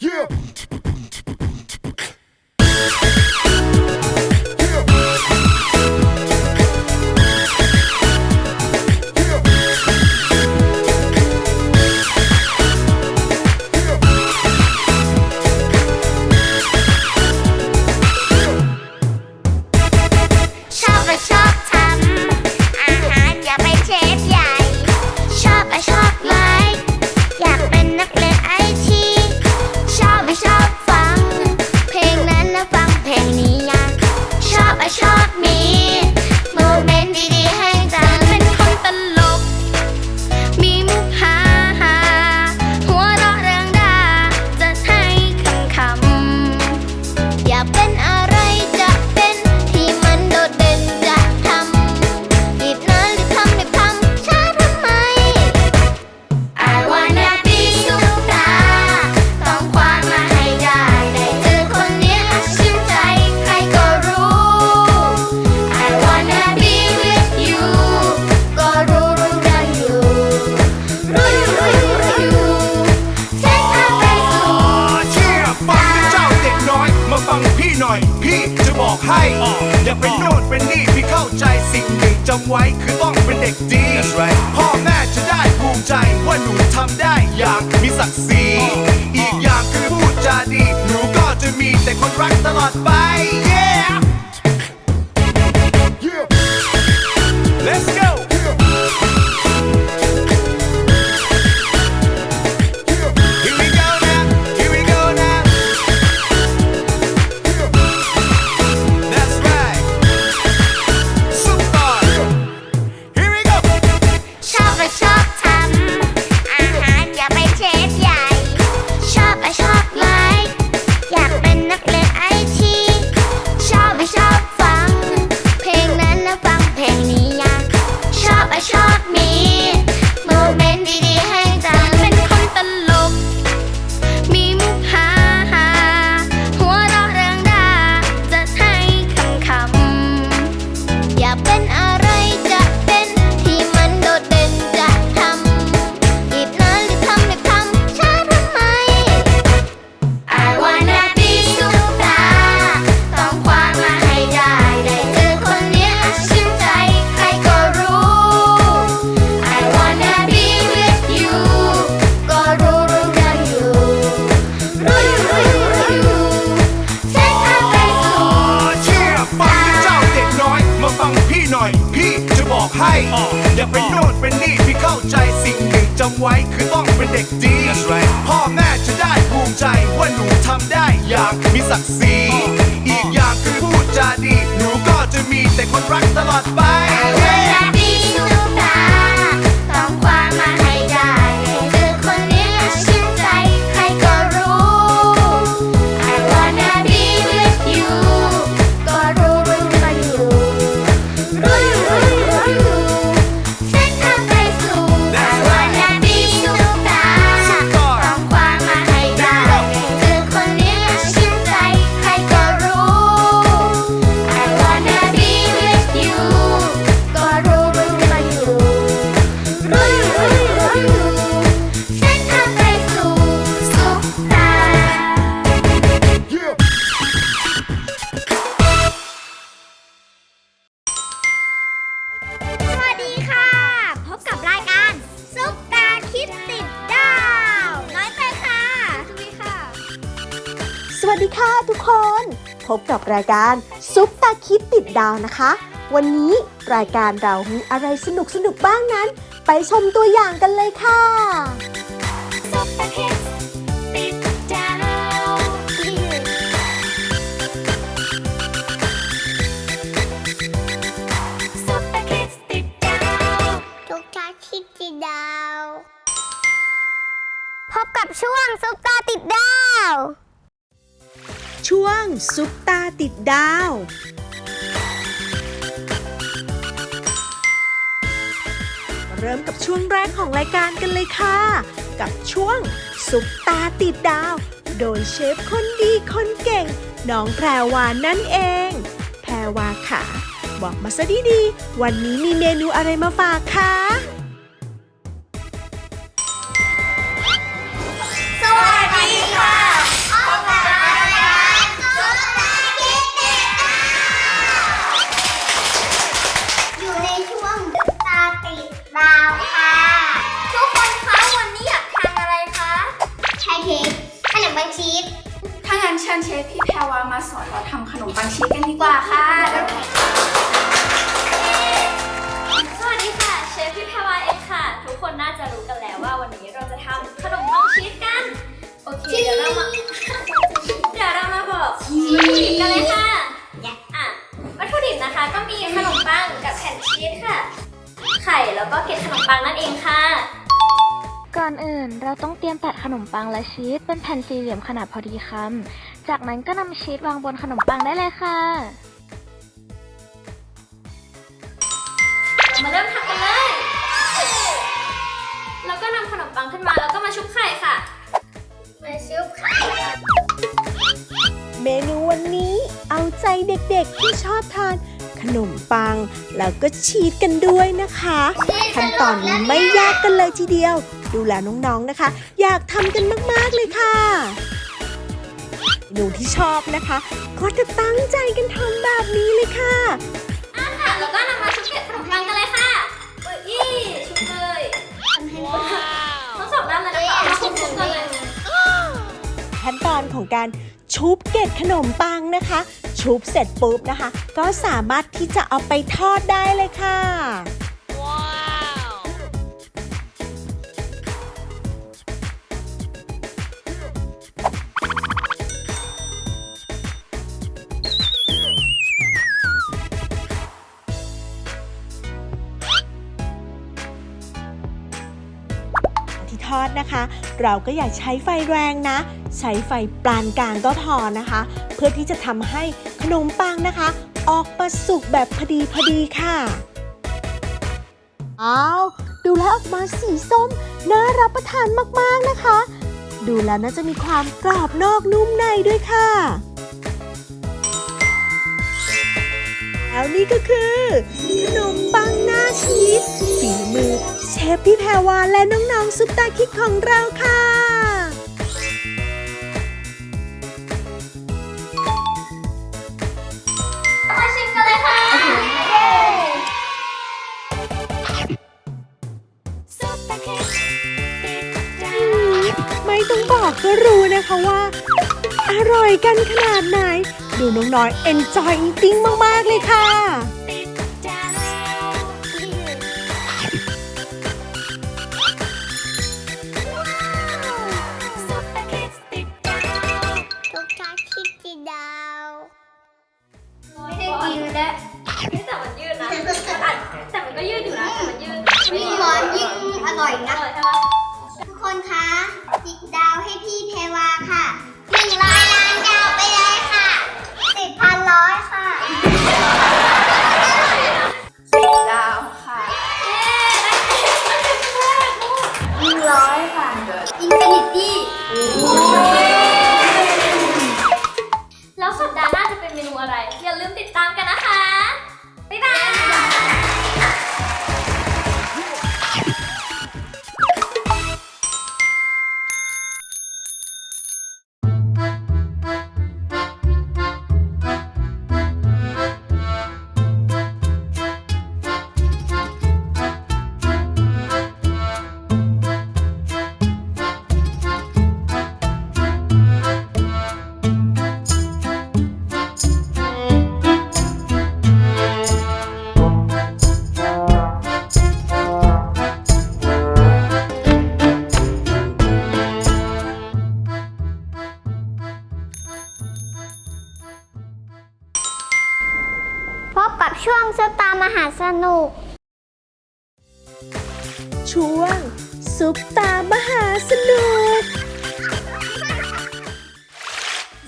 Yeah! Shop, shop. าวนะคะ วันนี้รายการเรามีอะไรสนุกสนุกบ้างนั้น ไปชมตัวอย่างกันเลยค่ะพบกับช่วงซุปตาติดดาว ช่วงซุปตาติดดาว เริ่มกับช่วงแรกของรายการกันเลยค่ะ กับช่วงสุปตาติดดาว โดยเชฟคนดีคนเก่ง น้องแพรวานั่นเอง แพรวาค่ะ บอกมาซะดีๆ วันนี้มีเมนูอะไรมาฝากคะ มาสอนเราทำขนมปังชีสกันดีกว่าค่ะ สวัสดีค่ะ เชฟพี่แพรวาเองค่ะ ทุกคนน่าจะรู้กันแล้วว่าวันนี้เราจะทำขนมปังชีสกัน โอเค เดี๋ยวเรามา เดี๋ยวเรามาบอกวัตถุดิบกันเลยค่ะอะ วัตถุดิบนะคะก็มีขนมปังกับแผ่นชีสค่ะ ไข่แล้วก็เกล็ดขนมปังนั่นเองค่ะก่อนอื่นเราต้องเตรียมตัดขนมปังและชีสเป็นแผ่นสี่เหลี่ยมขนาดพอดีคำ จากนั้นก็นำชีสวางบนขนมปังได้เลยค่ะเรามาเริ่มทำกันเลย แล้วก็นำขนมปังขึ้นมาแล้วก็มาชุบไข่ค่ะ มาชุบไข่เมนูวันนี้เอาใจเด็กๆที่ชอบทานขนมปัง แล้วก็ชีสกันด้วยนะคะ ขั้นตอนนี้ไม่ยากกันเลยทีเดียว ดูแลน้องๆนะคะ อยากทำกันมากๆเลยค่ะ เมนูที่ชอบนะคะ ก็จะตั้งใจกันทำแบบนี้เลยค่ะอะค่ะแล้วก็นำมาชุบเกล็ดขนมปังกันเลยค่ะอุ้ยอี้ชุบเลยทั้งสองด้านเลยนะคะเอามาชุบๆกันเลยขั้นตอนของการชุบเกล็ดขนมปังนะคะ ชุบเสร็จปุ๊บนะคะ ก็สามารถที่จะเอาไปทอดได้เลยค่ะ เราก็อย่าใช้ไฟแรงนะ ใช้ไฟปานกลางก็พอนะคะ เพื่อที่จะทำให้ขนมปังนะคะ ออกมาสุกแบบพอดีพอดีค่ะอ้าวดูแล้วออกมาสีส้มน่ารับประทานมากๆนะคะ ดูแล้วน่าจะมีความกรอบนอกนุ่มในด้วยค่ะ แล้วนี่ก็คือขนมปังหน้าชีสฝีมือเชฟพี่แพรวาและน้องๆซุปตาคิดของเราค่ะมาชิมกันเลยค่ะไม่ต้องบอกก็รู้นะคะว่า อร่อยกันขนาดไหน ดูน้องน้อยเอนจอยติ้งมาก ๆ เลยค่ะามหาสนุก ช่วง ซุปตามหาสนุก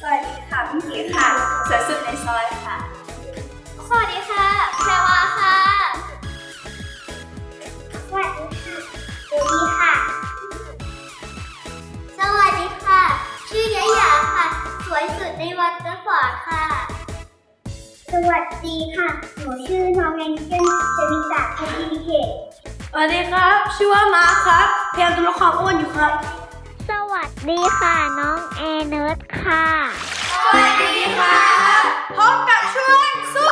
สวัสดีค่ะพี่หมีค่ะสวยสุดในซอยค่ะ สวัสดีค่ะแพรวาค่ะ สวัสดีค่ะสวัสดีค่ะ สวัสดีค่ะ ชื่อยะหยาค่ะ สวยสุดในวันเดอร์ฟอร์ดค่ะ สวัสดีค่ะ หนูชื่อน้องแองเจิลเจมิตาเพชรดีเคสวัสดีครับ ชื่อว่ามาร์คครับพยายามจะลดความอ้วนอยู่ครับ สวัสดีค่ะ น้องแอร์เนิร์ดค่ะ สวัสดีค่ะ พบกับช่วงซุ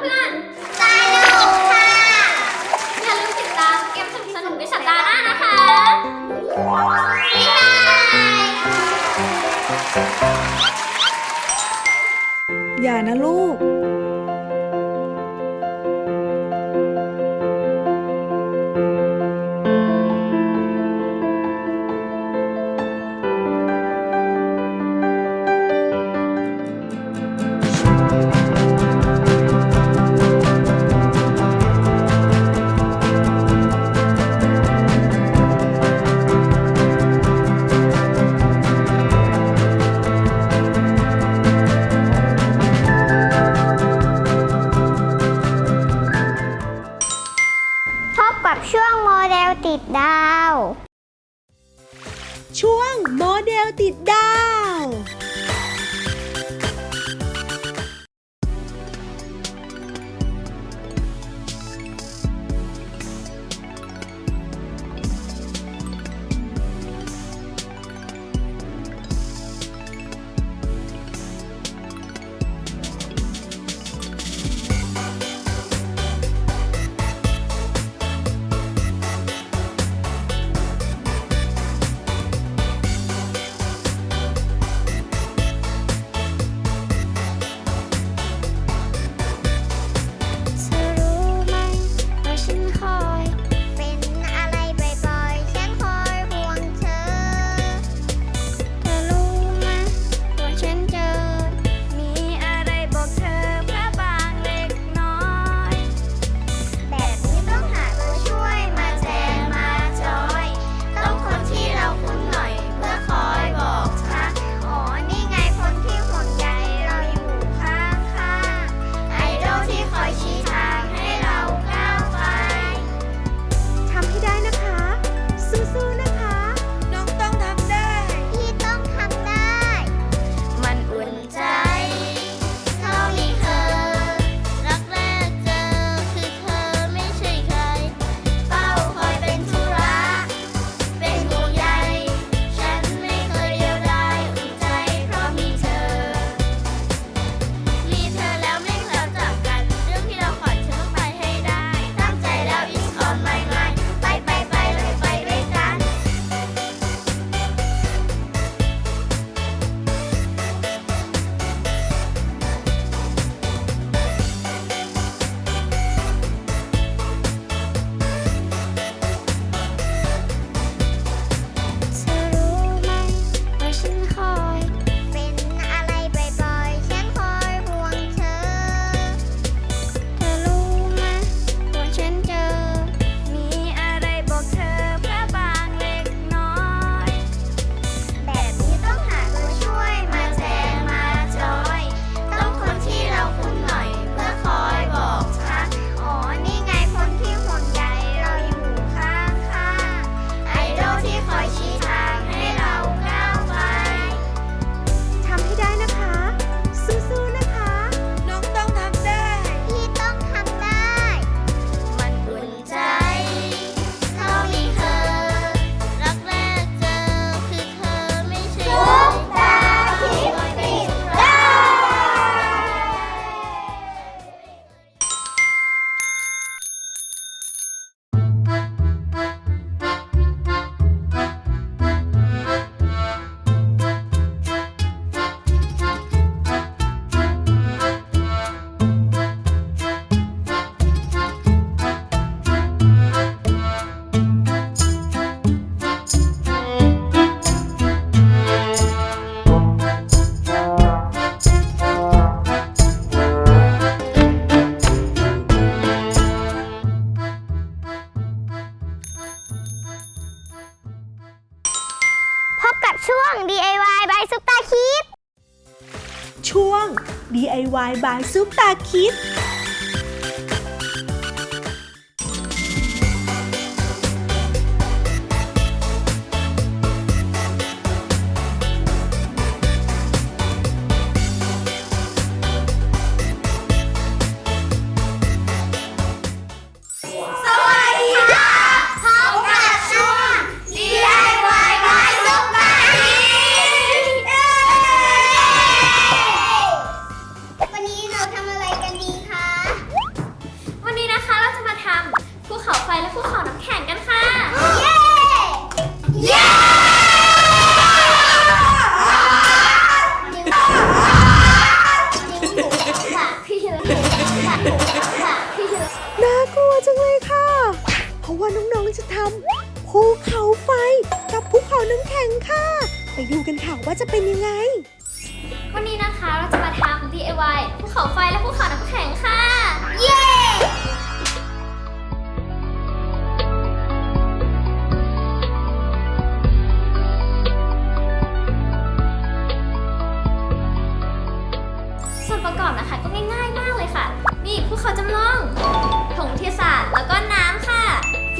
เพื่อนๆสนุกค่ะ อย่าลืมติดตามเกมสนุกสนุกๆในสัปดาห์หน้านะคะบ๊ายบาย อย่านะลูก ดดาว ช่วงโมเดลติดดาว บายบายซุปตาคิด ราะว่าน้องๆจะทำภูเขาไฟกับภูเขาน้ำแข็งค่ะ ไปดูกันค่ะว่าจะเป็นยังไง วันนี้นะคะเราจะมาทำ DIY ภูเขาไฟและภูเขาน้ำแข็งค่ะ เย้ส่วนประกอบนะคะก็ง่ายๆมากเลยค่ะนี่ภูเขาจำลองผงวิทยาศาสตร์แล้วก็น้ำ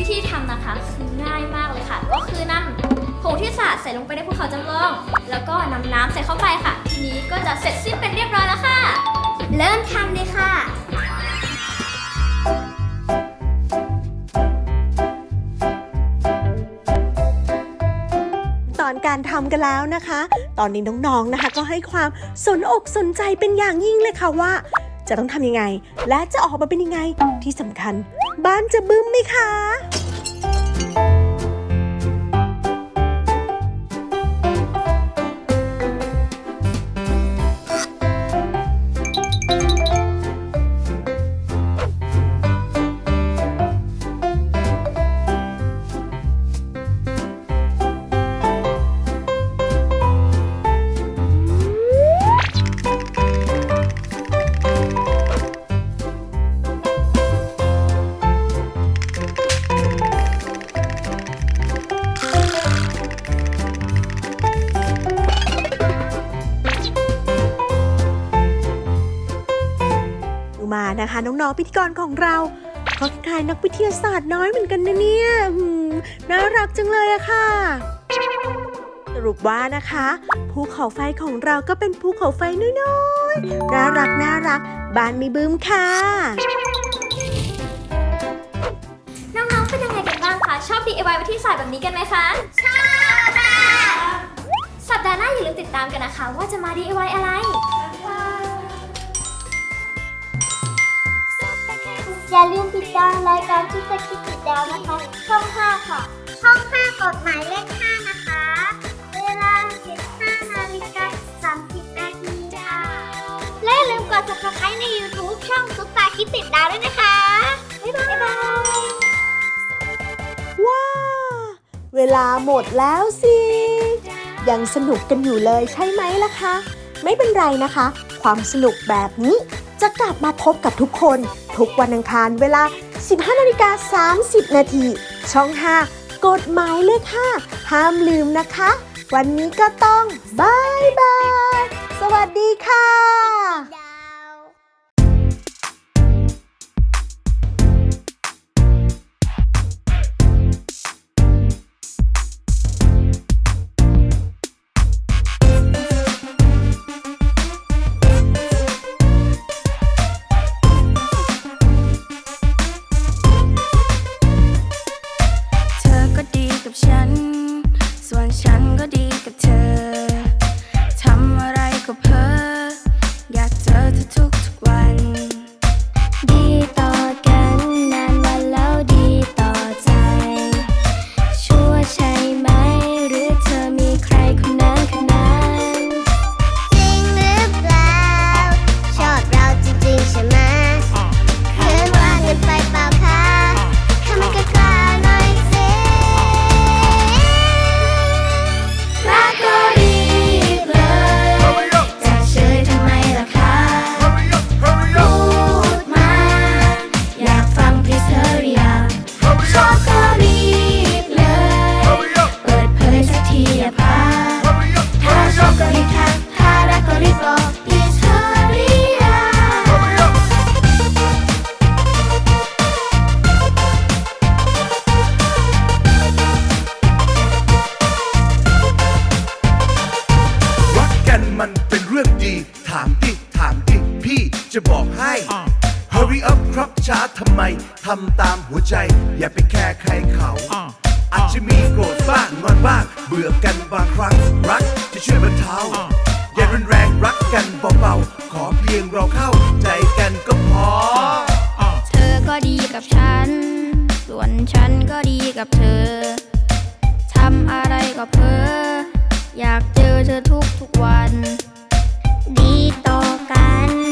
ธีทำนะคะคือง่ายมากเลยค่ะ ก็คือนำผงวิทยาศาสตร์ใส่ลงไปในภูเขาจำลอง แล้วก็นำน้ำใส่เข้าไปค่ะ ทีนี้ก็จะเสร็จสิ้นเป็นเรียบร้อยแล้วค่ะ เริ่มทำเลยค่ะตอนการทำกันแล้วนะคะ ตอนนี้น้องๆนะคะ ก็ให้ความสนอกสนใจเป็นอย่างยิ่งเลยค่ะว่า จะต้องทำยังไง และจะออกมาเป็นยังไงที่สำคัญ บ้านจะบึ้มไหมคะ นะคะน้องๆพิธีกรของเราก็คล้ายนักวิทยาศาสตร์น้อยเหมือนกันนะเนี่ยหืมน่ารักจังเลยอะค่ะ สรุปว่านะคะภูเขาไฟของเราก็เป็นภูเขาไฟน้อยๆน่ารักน่ารักบ้านมีบึ้มค่ะ น้องๆเป็นยังไงกันบ้างคะชอบ DIY วิทยาศาสตร์แบบนี้กันไหมคะชอบค่ะสัปดาห์หน้าอย่าลืมติดตามกันนะคะ ว่าจะมา DIY อะไร อย่าลืมติดตามรายการชุดสกิดติดดาวนะคะ ช่อง 5 ค่ะ ช่อง 5 กฎหมายเลข 5 นะคะ เวลา 15นาฬิกา30นาทีค่ะ และอย่าลืมกด subscribe ใน YouTube ช่องซุปตาคิดติดดาวด้วยนะคะ บ๊ายบาย ว้า เวลาหมดแล้วสิ ยังสนุกกันอยู่เลยใช่ไหมล่ะคะ ไม่เป็นไรนะคะ ความสนุกแบบนี้ จะกลับมาพบกับทุกคน ทุกวันอังคารเวลา 15นาฬิกา30 นาที ช่อง 5 กฎหมายเลข 5 ห้ามลืมนะคะ วันนี้ก็ต้องบายบาย สวัสดีค่ะ ครับช้าทำไมทำตามหัวใจ อย่าไปแคร์ใครเขา อาจจะมีโกรธบ้างงอนบ้าง เบื่อกันบางครั้ง รักจะช่วยบรรเทาอย่ารุนแรงรักกันเบาๆขอเพียงเราเข้าใจกันก็พอ เธอก็ดีกับฉัน ส่วนฉันก็ดีกับเธอทำอะไรก็เพ้ออยากเจอเธอทุกๆวัน ดีต่อกัน